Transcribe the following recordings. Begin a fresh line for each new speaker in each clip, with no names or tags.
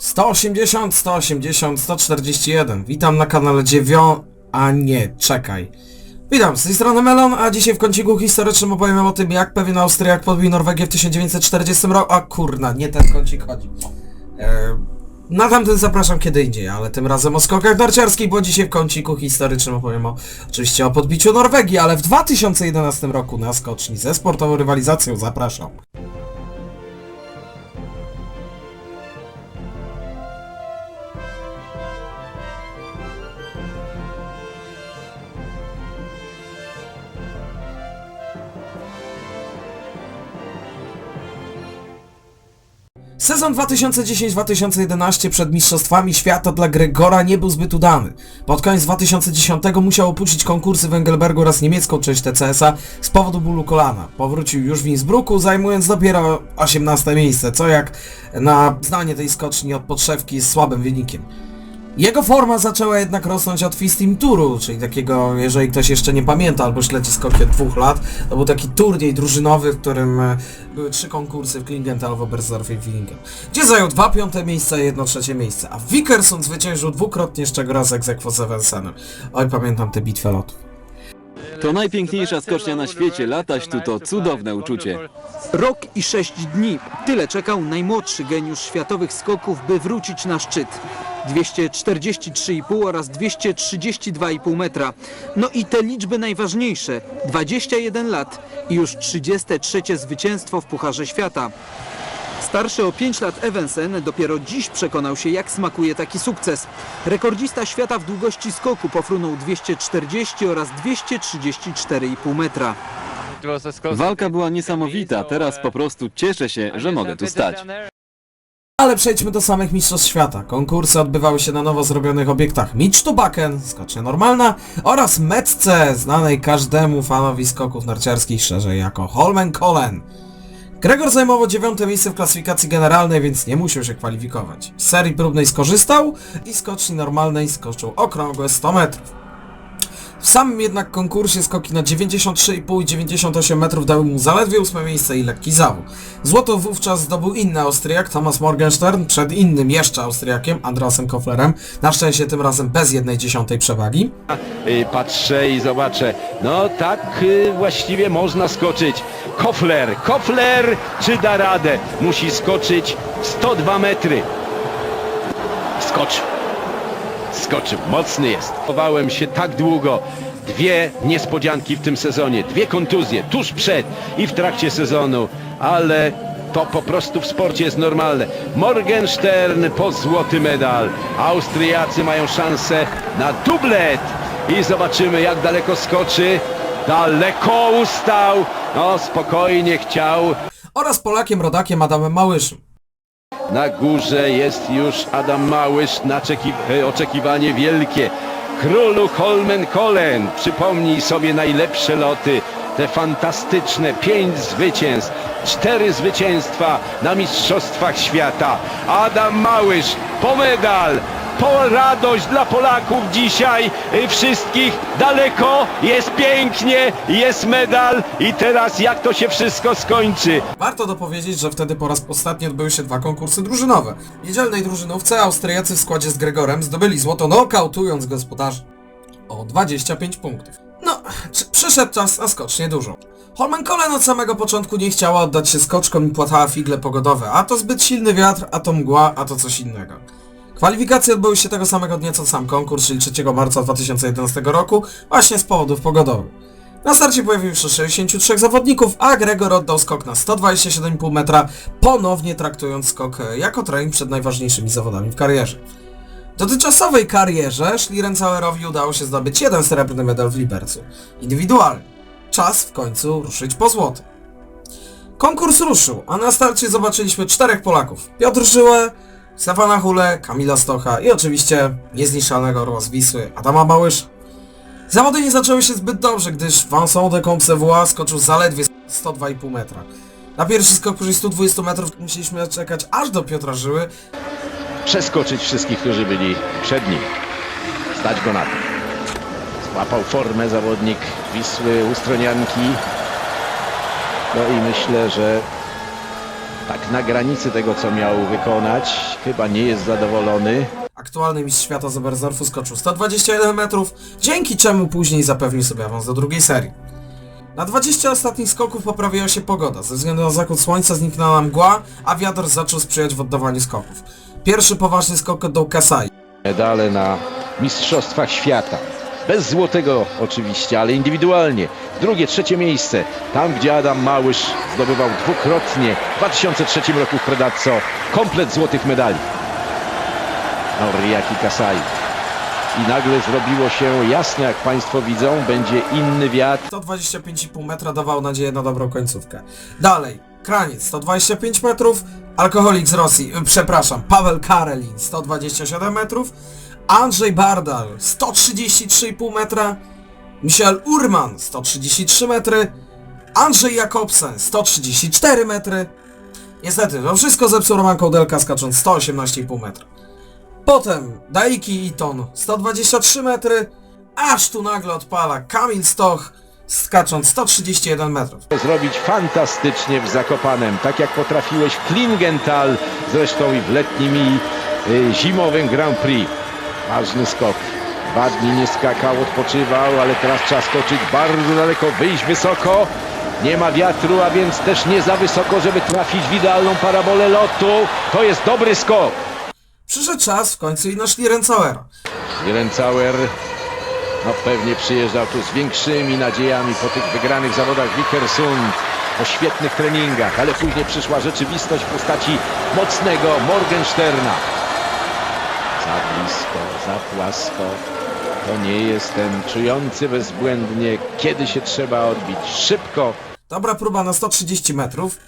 180, 180, 141. Witam na kanale dziewią... A nie, czekaj. Witam, z tej strony Melon, a dzisiaj w kąciku historycznym opowiem o tym, jak pewien Austriak podbił Norwegię w 1940 roku. A kurna, nie ten kącik chodzi. E, na tamten zapraszam kiedy indziej, ale tym razem o skokach narciarskich, bo dzisiaj w kąciku historycznym opowiem o, oczywiście o podbiciu Norwegii, ale w 2011 roku na skoczni ze sportową rywalizacją zapraszam. Sezon 2010-2011 przed Mistrzostwami Świata dla Gregora nie był zbyt udany. Pod koniec 2010 musiał opuścić konkursy w Engelbergu oraz niemiecką część TCS-a z powodu bólu kolana. Powrócił już w Innsbrucku, zajmując dopiero 18 miejsce, co jak na znanie tej skoczni od podszewki jest słabym wynikiem. Jego forma zaczęła jednak rosnąć od Fistim Touru, czyli takiego, jeżeli ktoś jeszcze nie pamięta albo śledzi skoki od dwóch lat, to był taki turniej drużynowy, w którym e, były trzy konkursy w Klingenthal, w Oberstdorfie i Willingen, gdzie zajął dwa piąte miejsca i jedno trzecie miejsce, a Wickersund zwyciężył dwukrotnie, czego raz z. Oj, pamiętam tę bitwę lotów.
To najpiękniejsza skocznia na świecie, latać tu to cudowne uczucie.
Rok i sześć dni. Tyle czekał najmłodszy geniusz światowych skoków, by wrócić na szczyt. 243,5 oraz 232,5 metra. No i te liczby najważniejsze. 21 lat i już 33 zwycięstwo w Pucharze Świata. Starszy o 5 lat Evensen dopiero dziś przekonał się, jak smakuje taki sukces. Rekordzista świata w długości skoku pofrunął 240 oraz 234,5 metra.
Walka była niesamowita, teraz po prostu cieszę się, że mogę tu stać.
Ale przejdźmy do samych Mistrzostw Świata. Konkursy odbywały się na nowo zrobionych obiektach Mitchtubaken, skocznia normalna, oraz Metce, znanej każdemu fanowi skoków narciarskich szerzej jako Holmenkollen. Gregor zajmował dziewiąte miejsce w klasyfikacji generalnej, więc nie musiał się kwalifikować. Z serii próbnej skorzystał i skoczni normalnej skoczył okrągłe 100 metrów. W samym jednak konkursie skoki na 93,5 i 98 metrów dały mu zaledwie ósme miejsce i lekki zawód. Złoto wówczas zdobył inny Austriak, Thomas Morgenstern, przed innym jeszcze Austriakiem, Andreasem Koflerem, na szczęście tym razem bez jednej dziesiątej przewagi.
Patrzę i zobaczę. No tak y, właściwie można skoczyć. Kofler, Kofler czy da radę? Musi skoczyć 102 metry. Skocz. Skoczył, mocny jest. Chowałem się tak długo. Dwie niespodzianki w tym sezonie, dwie kontuzje tuż przed i w trakcie sezonu, ale to po prostu w sporcie jest normalne. Morgenstern po złoty medal. Austriacy mają szansę na dublet i zobaczymy jak daleko skoczy. Daleko ustał. No spokojnie chciał.
Oraz Polakiem rodakiem Adamem Małyszym.
Na górze jest już Adam Małysz, e, oczekiwanie wielkie. Królu Holmenkollen, przypomnij sobie najlepsze loty, te fantastyczne pięć zwycięstw, cztery zwycięstwa na Mistrzostwach Świata. Adam Małysz, po medal, radość dla Polaków dzisiaj y, wszystkich. Daleko, jest pięknie, jest medal i teraz jak to się wszystko skończy.
Warto dopowiedzieć, że wtedy po raz ostatni odbyły się dwa konkursy drużynowe. W niedzielnej drużynówce Austriacy w składzie z Gregorem zdobyli złoto nokautując gospodarzy o 25 punktów. No, przyszedł czas na skocznie dużo. Holmenkollen od samego początku nie chciała oddać się skoczkom i płatała figle pogodowe, a to zbyt silny wiatr, a to mgła, a to coś innego. Kwalifikacje odbyły się tego samego dnia co sam konkurs, czyli 3 marca 2011 roku, właśnie z powodów pogodowych. Na starcie pojawiło się 63 zawodników, a Gregor oddał skok na 127,5 metra, ponownie traktując skok e, jako trening przed najważniejszymi zawodami w karierze. W dotychczasowej karierze Schlierencauerowi udało się zdobyć jeden srebrny medal w Libercu. Indywidualny. Czas w końcu ruszyć po złoto. Konkurs ruszył, a na starcie zobaczyliśmy czterech Polaków. Piotr Żyłę, Stefana Hule, Kamila Stocha i oczywiście niezniszczalnego orła z Wisły, Adama Małysza. Zawody nie zaczęły się zbyt dobrze, gdyż Vincent de Compsevoi skoczył zaledwie 102,5 metra. Na pierwszy skok poniżej 120 metrów musieliśmy czekać aż do Piotra Żyły,
Przeskoczyć wszystkich, którzy byli przed nim. Stać go na to. Złapał formę zawodnik Wisły Ustronianki. No i myślę, że tak na granicy tego, co miał wykonać. Chyba nie jest zadowolony.
Aktualny mistrz świata z Oberstdorfu skoczył 121 metrów, dzięki czemu później zapewnił sobie awans do drugiej serii. Na 20 ostatnich skoków poprawiła się pogoda. Ze względu na zachód słońca zniknęła mgła, a wiatr zaczął sprzyjać w oddawaniu skoków. Pierwszy poważny skok oddał Kasai.
Medale na Mistrzostwach Świata. Bez złotego oczywiście, ale indywidualnie. Drugie, trzecie miejsce. Tam, gdzie Adam Małysz zdobywał dwukrotnie w 2003 roku w Predazzo komplet złotych medali. Noriaki Kasai. I nagle zrobiło się jasne, jak Państwo widzą, będzie inny wiatr.
125,5 metra dawał nadzieję na dobrą końcówkę. Dalej, Kraniec 125 metrów, alkoholik z Rosji, y, przepraszam, Paweł Karelin 127 metrów, Andrzej Bardal 133,5 metra, Michel Urman 133 metry, Andrzej Jakobsen 134 metry. Niestety, to wszystko zepsuł Roman Kołdelka skacząc 118,5 metra. Potem Daiki Iton 123 metry, aż tu nagle odpala Kamil Stoch skacząc 131 metrów.
zrobić fantastycznie w Zakopanem, tak jak potrafiłeś Klingenthal, zresztą i w letnim i y, zimowym Grand Prix. Ważny skok. Dwa dni nie skakał, odpoczywał, ale teraz trzeba skoczyć bardzo daleko, wyjść wysoko. Nie ma wiatru, a więc też nie za wysoko, żeby trafić w idealną parabolę lotu. To jest dobry skok.
Przyszedł czas w końcu i na Schlierencauera.
Rentauer no pewnie przyjeżdżał tu z większymi nadziejami po tych wygranych zawodach w Vikersund, po świetnych treningach, ale później przyszła rzeczywistość w postaci mocnego Morgensterna. Za blisko, za płasko. To nie jest ten czujący bezbłędnie, kiedy się trzeba odbić. Szybko,
Dobra próba na 130 metrów.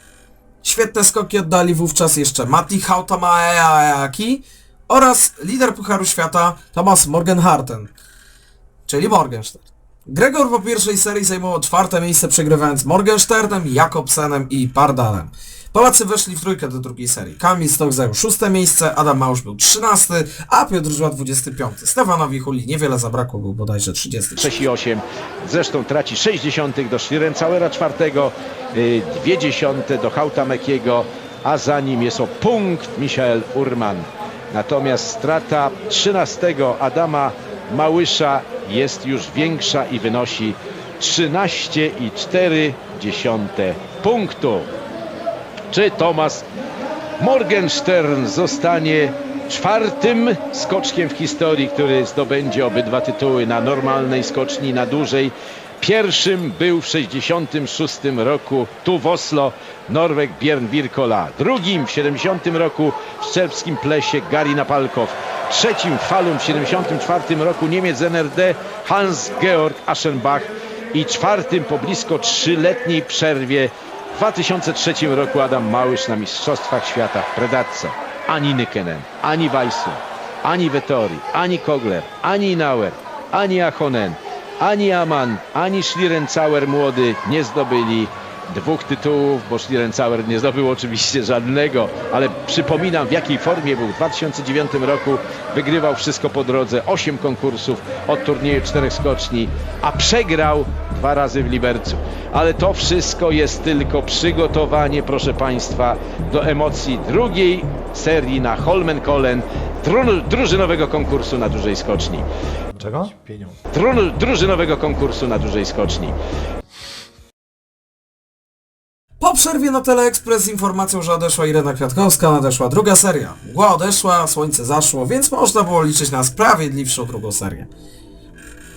Świetne skoki oddali wówczas jeszcze Matti Hautamaeaki oraz lider Pucharu Świata Thomas Morgenharten, czyli Morgenstern. Gregor po pierwszej serii zajmował czwarte miejsce przegrywając Morgensternem, Jakobsenem i Pardalem. Polacy weszli w trójkę do drugiej serii. Kamil Stok zajął szóste miejsce, Adam Małusz był 13, a Piotr Żyła 25. Stefanowi Huli niewiele zabrakło, był bodajże 30.
6 i 8. Zresztą traci 60 do Schlierencauera czwartego, y, dwie dziesiąte do Hautamekiego, a za nim jest o punkt Michael Urman. Natomiast strata 13 Adama Małysza jest już większa i wynosi 13,4 punktu. Czy Thomas Morgenstern zostanie czwartym skoczkiem w historii, który zdobędzie obydwa tytuły na normalnej skoczni, na dużej. Pierwszym był w 66 roku tu w Oslo Norweg Björn Birkola. Drugim w 70 roku w serbskim plesie Gary Napalkow. Trzecim w Falun w 74 roku Niemiec NRD Hans-Georg Aschenbach. I czwartym po blisko trzyletniej przerwie w 2003 roku Adam Małysz na Mistrzostwach Świata w Predazzo. Ani Nykenen, ani Weissum, ani Vettori, ani Kogler, ani Nauer, ani Ahonen, ani Aman, ani Schlierencauer młody nie zdobyli dwóch tytułów, bo Schlierencauer nie zdobył oczywiście żadnego, ale przypominam w jakiej formie był w 2009 roku, wygrywał wszystko po drodze, 8 konkursów od turnieju czterech skoczni, a przegrał dwa razy w Libercu. Ale to wszystko jest tylko przygotowanie, proszę Państwa, do emocji drugiej serii na Holmenkollen, dru- drużynowego konkursu na dużej skoczni.
Czego?
Dru- drużynowego konkursu na dużej skoczni.
Po przerwie na Teleexpress z informacją, że odeszła Irena Kwiatkowska, nadeszła druga seria. Mgła odeszła, słońce zaszło, więc można było liczyć na sprawiedliwszą drugą serię.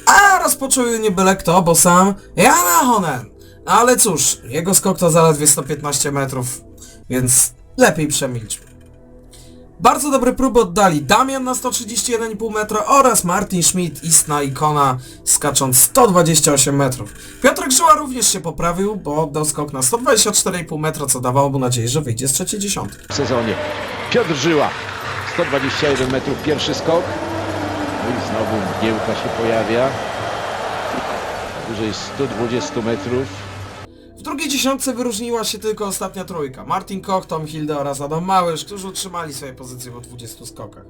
A rozpoczął nie byle kto, bo sam Jan Ahonen. No ale cóż, jego skok to zaledwie 115 metrów, więc lepiej przemilczmy. Bardzo dobre próby oddali Damian na 131,5 metra oraz Martin Schmidt, istna ikona, skacząc 128 metrów. Piotr Grzyła również się poprawił, bo oddał skok na 124,5 metra, co dawało mu nadzieję, że wyjdzie z trzeciej dziesiątki.
w sezonie. Piotr Żyła, 121 metrów, pierwszy skok. No i znowu mgiełka się pojawia. Wyżej 120 metrów.
Drugiej dziesiątce wyróżniła się tylko ostatnia trójka. Martin Koch, Tom Hilde oraz Adam Małysz, którzy utrzymali swoje pozycje po 20 skokach.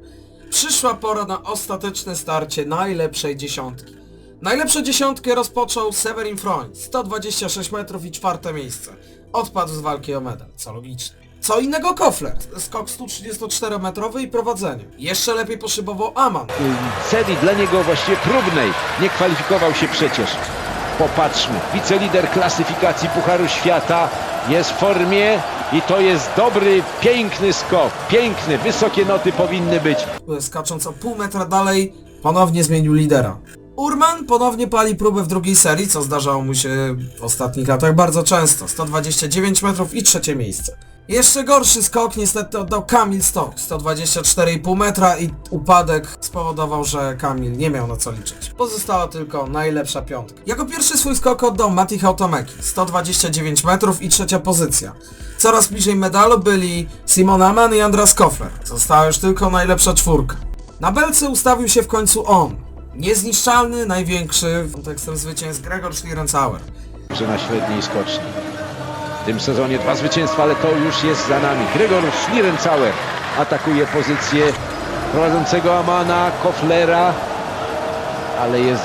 Przyszła pora na ostateczne starcie najlepszej dziesiątki. Najlepszą dziesiątkę rozpoczął Severin Freund, 126 metrów i czwarte miejsce. Odpadł z walki o medal, co logiczne. Co innego Kofler, skok 134-metrowy i prowadzenie. Jeszcze lepiej poszybował Aman.
serii dla niego właściwie próbnej. Nie kwalifikował się przecież. Popatrzmy, wicelider klasyfikacji Pucharu Świata jest w formie i to jest dobry, piękny skok. Piękny, wysokie noty powinny być.
Skacząc o pół metra dalej, ponownie zmienił lidera. Urman ponownie pali próbę w drugiej serii, co zdarzało mu się w ostatnich latach bardzo często. 129 metrów i trzecie miejsce. Jeszcze gorszy skok niestety oddał Kamil Stok, 124,5 metra i upadek spowodował, że Kamil nie miał na co liczyć. Pozostała tylko najlepsza piątka. Jako pierwszy swój skok oddał Mati Hautomeki, 129 metrów i trzecia pozycja. Coraz bliżej medalu byli Simon Aman i Andras Kofler. Została już tylko najlepsza czwórka. Na belce ustawił się w końcu on. Niezniszczalny, największy kontekstem zwycięstw Gregor Schlierenzauer.
że na średniej skoczni. W tym sezonie dwa zwycięstwa, ale to już jest za nami. Gregor Schlierenzauer atakuje pozycję prowadzącego Amana, Koflera, ale jest,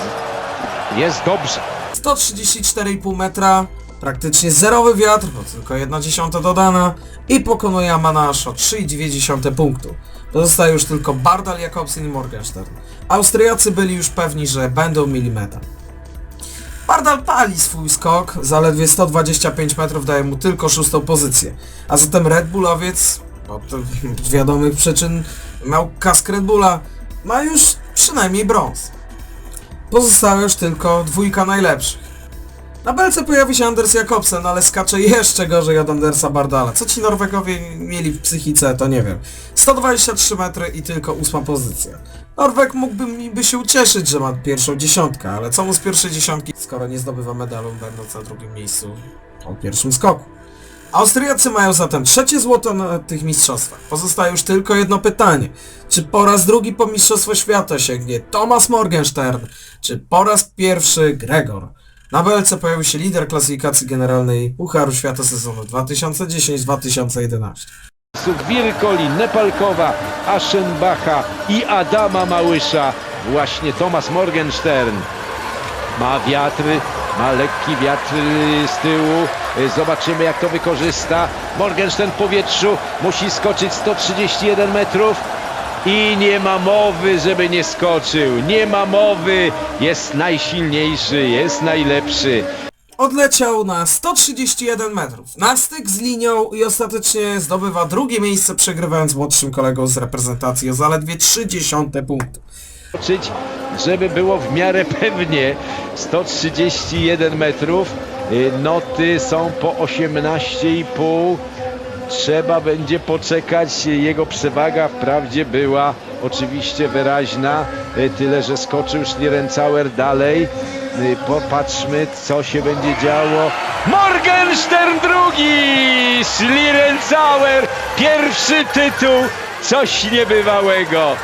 jest dobrze.
134,5 metra, praktycznie zerowy wiatr, bo tylko 1 dziesiąta dodana i pokonuje Amana aż o 3,2 punktu. Pozostaje już tylko Bardal, Jakobsen i Morgenstern. Austriacy byli już pewni, że będą mieli. Bardal pali swój skok, zaledwie 125 metrów daje mu tylko szóstą pozycję. A zatem Red Bullowiec, od wiadomych przyczyn miał kask Red Bulla, ma już przynajmniej brąz. Pozostała już tylko dwójka najlepszych. Na belce pojawi się Anders Jakobsen, ale skacze jeszcze gorzej od Andersa Bardala. Co ci Norwegowie mieli w psychice, to nie wiem. 123 metry i tylko ósma pozycja. Norweg mógłby mi by się ucieszyć, że ma pierwszą dziesiątkę, ale co mu z pierwszej dziesiątki, skoro nie zdobywa medalu, będąc na drugim miejscu po pierwszym skoku. Austriacy mają zatem trzecie złoto na tych mistrzostwach. Pozostaje już tylko jedno pytanie. Czy po raz drugi po Mistrzostwo Świata sięgnie Thomas Morgenstern? Czy po raz pierwszy Gregor? Na belce pojawił się lider klasyfikacji generalnej Pucharu Świata sezonu 2010-2011.
Wirkoli, Nepalkowa, Aschenbacha i Adama Małysza. Właśnie Thomas Morgenstern ma wiatr, ma lekki wiatr z tyłu. Zobaczymy jak to wykorzysta. Morgenstern w powietrzu musi skoczyć 131 metrów. I nie ma mowy, żeby nie skoczył. Nie ma mowy. Jest najsilniejszy, jest najlepszy.
Odleciał na 131 metrów, na styk z linią i ostatecznie zdobywa drugie miejsce przegrywając młodszym kolegom z reprezentacji o zaledwie 30 punkty.
skoczyć, żeby było w miarę pewnie 131 metrów. Y, Noty są po 18,5. Trzeba będzie poczekać. Jego przewaga wprawdzie była oczywiście wyraźna, y, tyle że skoczył Schlierenzauer dalej. Y, Popatrzmy, co się będzie działo. Morgenstern drugi! Schlierenzauer pierwszy tytuł! Coś niebywałego!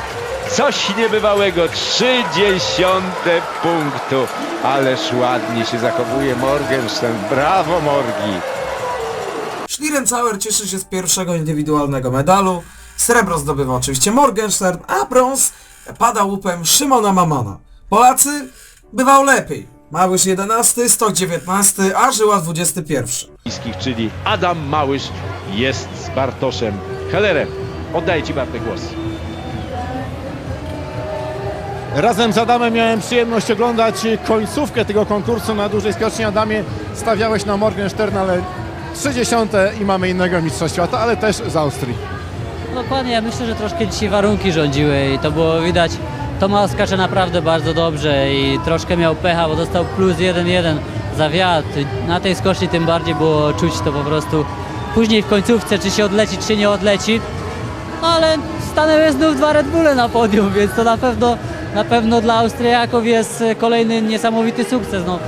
Coś niebywałego, 30 punktu. Ależ ładnie się zachowuje Morgenstern. Brawo Morgi.
Schlierenzauer cieszy się z pierwszego indywidualnego medalu, srebro zdobywa oczywiście Morgenstern, a brąz pada łupem Szymona Mamana. Polacy bywał lepiej. Małysz 11, Stok 19, a Żyła 21.
Bliskich, Czyli Adam Małysz jest z Bartoszem Hellerem. Oddaję Ci Bartek głos.
Razem z Adamem miałem przyjemność oglądać końcówkę tego konkursu na dużej skoczni. Adamie stawiałeś na Morgenstern, ale 30 i mamy innego mistrza świata, ale też z Austrii.
Dokładnie, ja myślę, że troszkę dzisiaj warunki rządziły i to było widać. Tomasz skacze naprawdę bardzo dobrze i troszkę miał pecha, bo dostał plus 1-1 za wiatr. Na tej skoczni tym bardziej było czuć to po prostu. Później w końcówce, czy się odleci, czy nie odleci. No ale stanęły znów dwa Red Bulle na podium, więc to na pewno, na pewno dla Austriaków jest kolejny niesamowity sukces. No,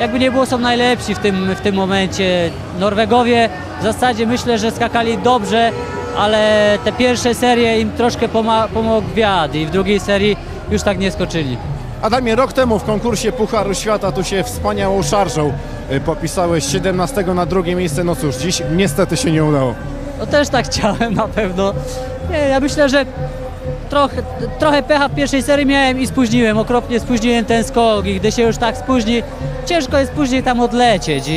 jakby nie było, są najlepsi w tym, w tym momencie. Norwegowie w zasadzie myślę, że skakali dobrze, ale te pierwsze serie im troszkę pomógł wiatr i w drugiej serii już tak nie skoczyli.
Adamie, rok temu w konkursie Pucharu Świata tu się wspaniałą szarżą y, popisałeś 17 na drugie miejsce. No cóż, dziś niestety się nie udało.
No też tak chciałem na pewno. Nie, ja myślę, że trochę, trochę pecha w pierwszej serii miałem i spóźniłem, okropnie spóźniłem ten skok i gdy się już tak spóźni, ciężko jest później tam odlecieć i,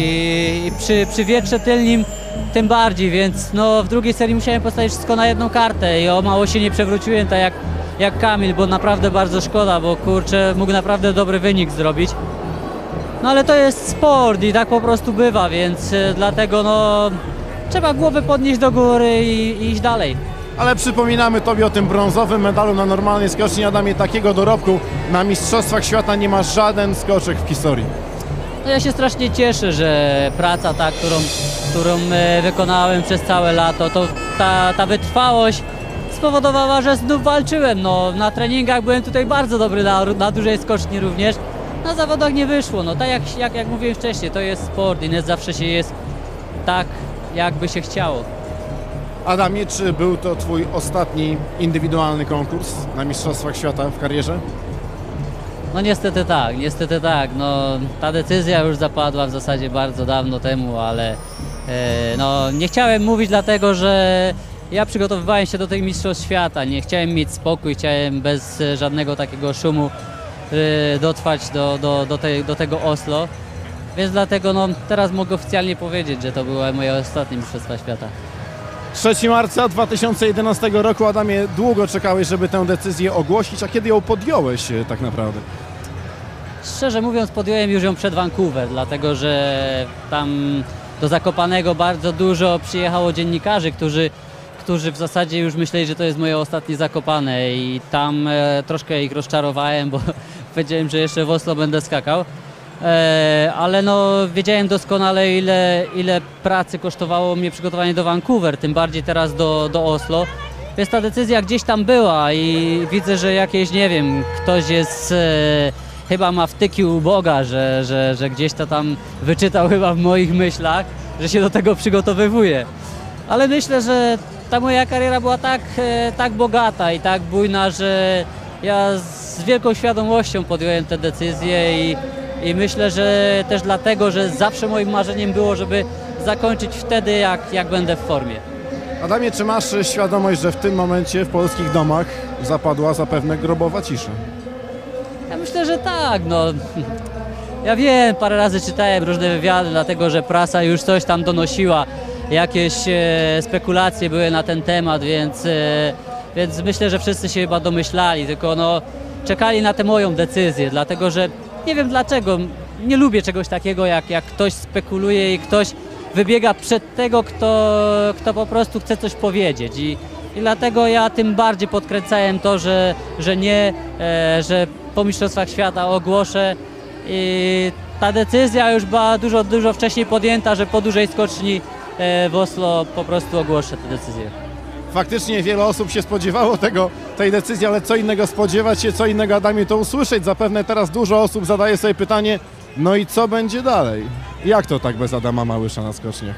i przy, przy wietrze tylnym tym bardziej, więc no w drugiej serii musiałem postawić wszystko na jedną kartę i o mało się nie przewróciłem tak jak, jak Kamil, bo naprawdę bardzo szkoda, bo kurczę, mógł naprawdę dobry wynik zrobić. No ale to jest sport i tak po prostu bywa, więc y, dlatego no trzeba głowę podnieść do góry i, i iść dalej.
Ale przypominamy Tobie o tym brązowym medalu na normalnej skoczni Adamie. Takiego dorobku na Mistrzostwach Świata nie ma żaden skoczek w historii.
No ja się strasznie cieszę, że praca ta, którą, którą e, wykonałem przez całe lato, to ta, ta wytrwałość spowodowała, że znów walczyłem. No, na treningach byłem tutaj bardzo dobry na, na dużej skoczni również. Na zawodach nie wyszło. No, tak jak, jak, jak mówiłem wcześniej, to jest sport i nie zawsze się jest tak, jakby się chciało.
Adamie, czy był to Twój ostatni indywidualny konkurs na Mistrzostwach Świata w karierze?
No niestety tak, niestety tak. No, ta decyzja już zapadła w zasadzie bardzo dawno temu, ale e, no, nie chciałem mówić dlatego, że ja przygotowywałem się do tych mistrzostw świata. Nie chciałem mieć spokój, chciałem bez żadnego takiego szumu e, dotrwać do, do, do, tej, do tego Oslo. Więc dlatego no, teraz mogę oficjalnie powiedzieć, że to były moje ostatnie mistrzostwa świata.
3 marca 2011 roku, Adamie, długo czekałeś, żeby tę decyzję ogłosić, a kiedy ją podjąłeś e, tak naprawdę?
Szczerze mówiąc, podjąłem już ją przed Vancouver, dlatego że tam do Zakopanego bardzo dużo przyjechało dziennikarzy, którzy, którzy w zasadzie już myśleli, że to jest moje ostatnie Zakopane i tam e, troszkę ich rozczarowałem, bo powiedziałem, że jeszcze w Oslo będę skakał. E, ale no wiedziałem doskonale ile, ile pracy kosztowało mnie przygotowanie do Vancouver, tym bardziej teraz do, do Oslo. Więc ta decyzja gdzieś tam była i widzę, że jakieś, nie wiem, ktoś jest, e, chyba ma wtyki u Boga, że, że, że gdzieś to tam wyczytał chyba w moich myślach, że się do tego przygotowywuje. Ale myślę, że ta moja kariera była tak, e, tak bogata i tak bujna, że ja z wielką świadomością podjąłem tę decyzję i, i myślę, że też dlatego, że zawsze moim marzeniem było, żeby zakończyć wtedy, jak, jak będę w formie.
Adamie, czy masz świadomość, że w tym momencie w polskich domach zapadła zapewne grobowa cisza?
Ja myślę, że tak, no. Ja wiem, parę razy czytałem różne wywiady, dlatego że prasa już coś tam donosiła. Jakieś e, spekulacje były na ten temat, więc, e, więc myślę, że wszyscy się chyba domyślali, tylko no, czekali na tę moją decyzję, dlatego że nie wiem dlaczego, nie lubię czegoś takiego, jak, jak ktoś spekuluje i ktoś wybiega przed tego, kto, kto po prostu chce coś powiedzieć. I, i dlatego ja tym bardziej podkręcałem to, że, że nie, e, że po Mistrzostwach Świata ogłoszę. I ta decyzja już była dużo, dużo wcześniej podjęta, że po dużej skoczni e, w Oslo po prostu ogłoszę tę decyzję.
Faktycznie wiele osób się spodziewało tego, tej decyzji, ale co innego spodziewać się, co innego Adamie to usłyszeć. Zapewne teraz dużo osób zadaje sobie pytanie, no i co będzie dalej? Jak to tak bez Adama Małysza na skoczniach?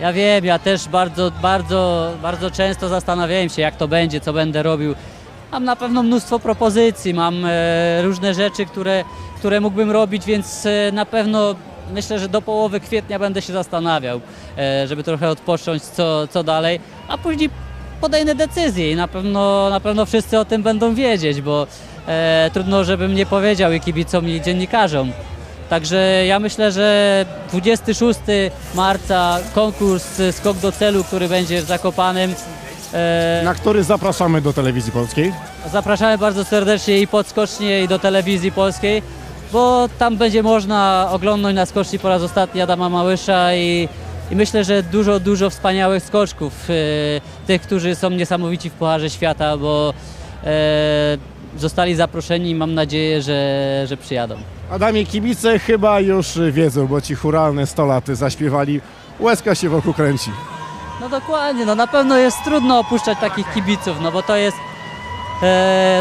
Ja wiem, ja też bardzo, bardzo, bardzo często zastanawiałem się, jak to będzie, co będę robił. Mam na pewno mnóstwo propozycji, mam e, różne rzeczy, które, które mógłbym robić, więc e, na pewno myślę, że do połowy kwietnia będę się zastanawiał, e, żeby trochę odpocząć, co, co dalej, a później podejmę decyzję i na pewno, na pewno wszyscy o tym będą wiedzieć, bo e, trudno, żebym nie powiedział i kibicom i dziennikarzom. Także ja myślę, że 26 marca konkurs y, Skok do celu, który będzie w Zakopanem. E,
Na który zapraszamy do telewizji polskiej.
zapraszamy bardzo serdecznie i pod skocznię i do telewizji polskiej, bo tam będzie można oglądnąć na skoczni po raz ostatni Adama Małysza i, i myślę, że dużo, dużo wspaniałych skoczków, e, tych, którzy są niesamowici w Pucharze Świata, bo e, zostali zaproszeni i mam nadzieję, że, że przyjadą.
Adamie, kibice chyba już wiedzą, bo ci churalne 100 lat zaśpiewali. Łezka się wokół kręci.
No dokładnie, no na pewno jest trudno opuszczać takich kibiców, no bo to jest,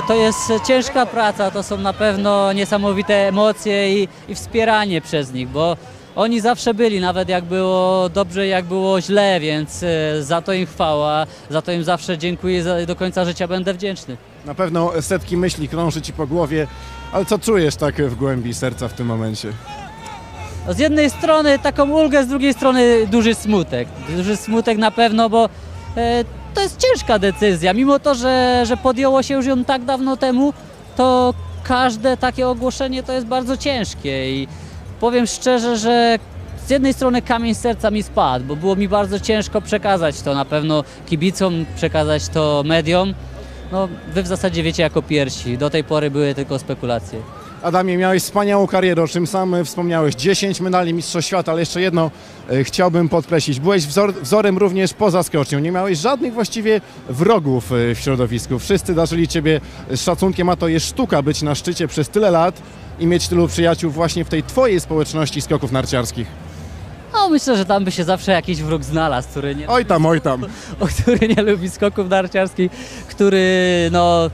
to jest ciężka praca, to są na pewno niesamowite emocje i, i wspieranie przez nich, bo oni zawsze byli, nawet jak było dobrze, jak było źle, więc e, za to im chwała, za to im zawsze dziękuję, do końca życia będę wdzięczny.
Na pewno setki myśli krąży ci po głowie, ale co czujesz tak w głębi serca w tym momencie?
Z jednej strony taką ulgę, z drugiej strony duży smutek. Duży smutek na pewno, bo e, to jest ciężka decyzja. Mimo to, że, że podjęło się już ją tak dawno temu, to każde takie ogłoszenie to jest bardzo ciężkie i powiem szczerze, że z jednej strony kamień serca mi spadł, bo było mi bardzo ciężko przekazać to na pewno kibicom, przekazać to mediom. No, wy w zasadzie wiecie jako pierwsi, do tej pory były tylko spekulacje.
Adamie, miałeś wspaniałą karierę, o czym sam e, wspomniałeś. 10 medali Mistrzostw Świata, ale jeszcze jedno e, chciałbym podkreślić. Byłeś wzor, wzorem również poza skocznią. Nie miałeś żadnych właściwie wrogów e, w środowisku. Wszyscy darzyli Ciebie szacunkiem, a to jest sztuka być na szczycie przez tyle lat i mieć tylu przyjaciół właśnie w tej Twojej społeczności skoków narciarskich.
No, myślę, że tam by się zawsze jakiś wróg znalazł, który nie,
Oj tam, oj tam.
o, który nie lubi skoków narciarskich, który no,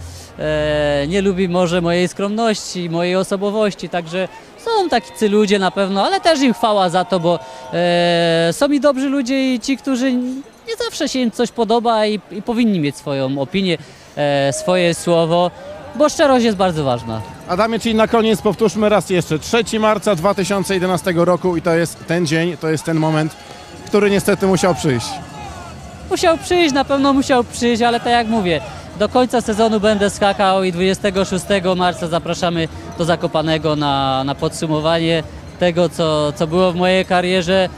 nie lubi może mojej skromności, mojej osobowości, także są tacy ludzie na pewno, ale też im chwała za to, bo e, są i dobrzy ludzie i ci, którzy nie zawsze się im coś podoba i, i powinni mieć swoją opinię, e, swoje słowo, bo szczerość jest bardzo ważna.
Adamie, czyli na koniec powtórzmy raz jeszcze. 3 marca 2011 roku i to jest ten dzień, to jest ten moment, który niestety musiał przyjść.
Musiał przyjść, na pewno musiał przyjść, ale tak jak mówię, do końca sezonu będę skakał i 26 marca zapraszamy do Zakopanego na, na podsumowanie tego, co, co było w mojej karierze.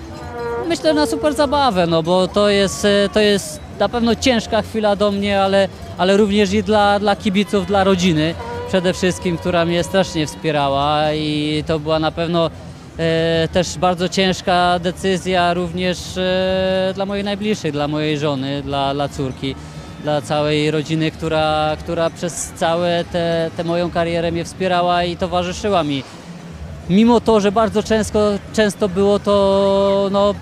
Myślę na super zabawę, no bo to jest, e, to jest na pewno ciężka chwila do mnie, ale, ale również i dla, dla kibiców, dla rodziny przede wszystkim, która mnie strasznie wspierała i to była na pewno e, też bardzo ciężka decyzja również e, dla mojej najbliższej, dla mojej żony, dla, dla córki, dla całej rodziny, która, która przez całe tę tę moją karierę mnie wspierała i towarzyszyła mi. Mimo to, że bardzo często, często było to no,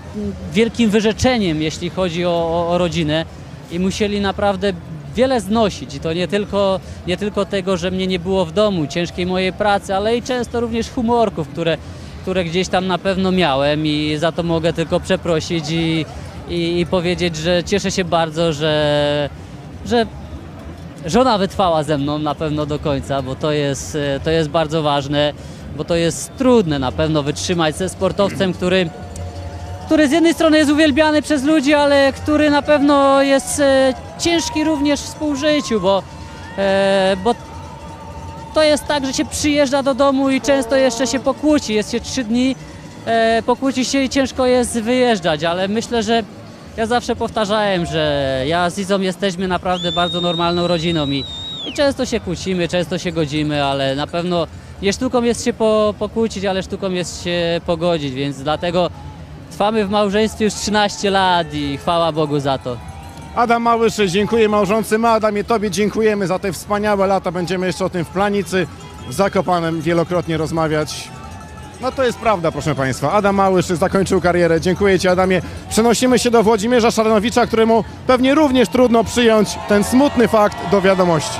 wielkim wyrzeczeniem, jeśli chodzi o, o, o rodzinę i musieli naprawdę wiele znosić i to nie tylko, nie tylko tego, że mnie nie było w domu, ciężkiej mojej pracy, ale i często również humorków, które, które gdzieś tam na pewno miałem i za to mogę tylko przeprosić i, i, i powiedzieć, że cieszę się bardzo, że, że żona wytrwała ze mną na pewno do końca, bo to jest, e, to jest bardzo ważne, bo to jest trudne na pewno wytrzymać ze sportowcem, który, który z jednej strony jest uwielbiany przez ludzi, ale który na pewno jest e, ciężki również w współżyciu, bo, e, bo to jest tak, że się przyjeżdża do domu i często jeszcze się pokłóci, jest się trzy dni, pokłóci się i ciężko jest wyjeżdżać, ale myślę, że ja zawsze powtarzałem, że ja z Izą jesteśmy naprawdę bardzo normalną rodziną i, i często się kłócimy, często się godzimy, ale na pewno nie sztuką jest się po, pokłócić, ale sztuką jest się pogodzić, więc dlatego trwamy w małżeństwie już 13 lat i chwała Bogu za to.
Adam Małysz, dziękuję małżonce. My, Adamie, Tobie dziękujemy za te wspaniałe lata. Będziemy jeszcze o tym w Planicy, w Zakopanem wielokrotnie rozmawiać. No to jest prawda, proszę Państwa. Adam Małysz zakończył karierę. Dziękuję Ci, Adamie. Przenosimy się do Włodzimierza Szaranowicza, któremu pewnie również trudno przyjąć ten smutny fakt do wiadomości.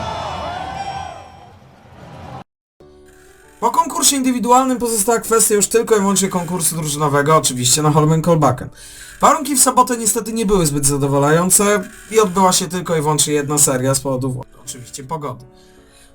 Po konkursie indywidualnym pozostała kwestia już tylko i wyłącznie konkursu drużynowego, oczywiście na Holmenkolbaken. Warunki w sobotę niestety nie były zbyt zadowalające i odbyła się tylko i wyłącznie jedna seria z powodu oczywiście pogody.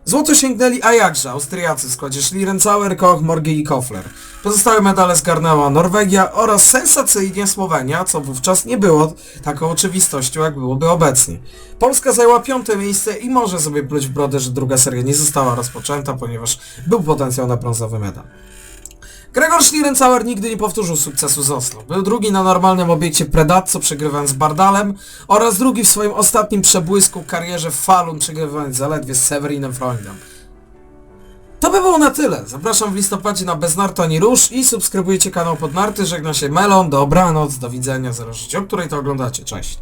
Złoto sięgnęli Ajaxze, Austriacy w składzie Schlierenzauer, Koch, Morgi i Kofler. Pozostałe medale zgarnęła Norwegia oraz sensacyjnie Słowenia, co wówczas nie było taką oczywistością, jak byłoby obecnie. Polska zajęła piąte miejsce i może sobie pluć w brodę, że druga seria nie została rozpoczęta, ponieważ był potencjał na brązowy medal. Gregor Schlierenzauer nigdy nie powtórzył sukcesu z Oslo. Był drugi na normalnym obiekcie Predatco przegrywając z Bardalem oraz drugi w swoim ostatnim przebłysku karierze w Falun przegrywając zaledwie z Severinem Freundem. To by było na tyle. Zapraszam w listopadzie na Bez Nartu ani Róż i subskrybujcie kanał Podnarty. Żegna się Melon, dobranoc, do widzenia, zależy o której to oglądacie. Cześć.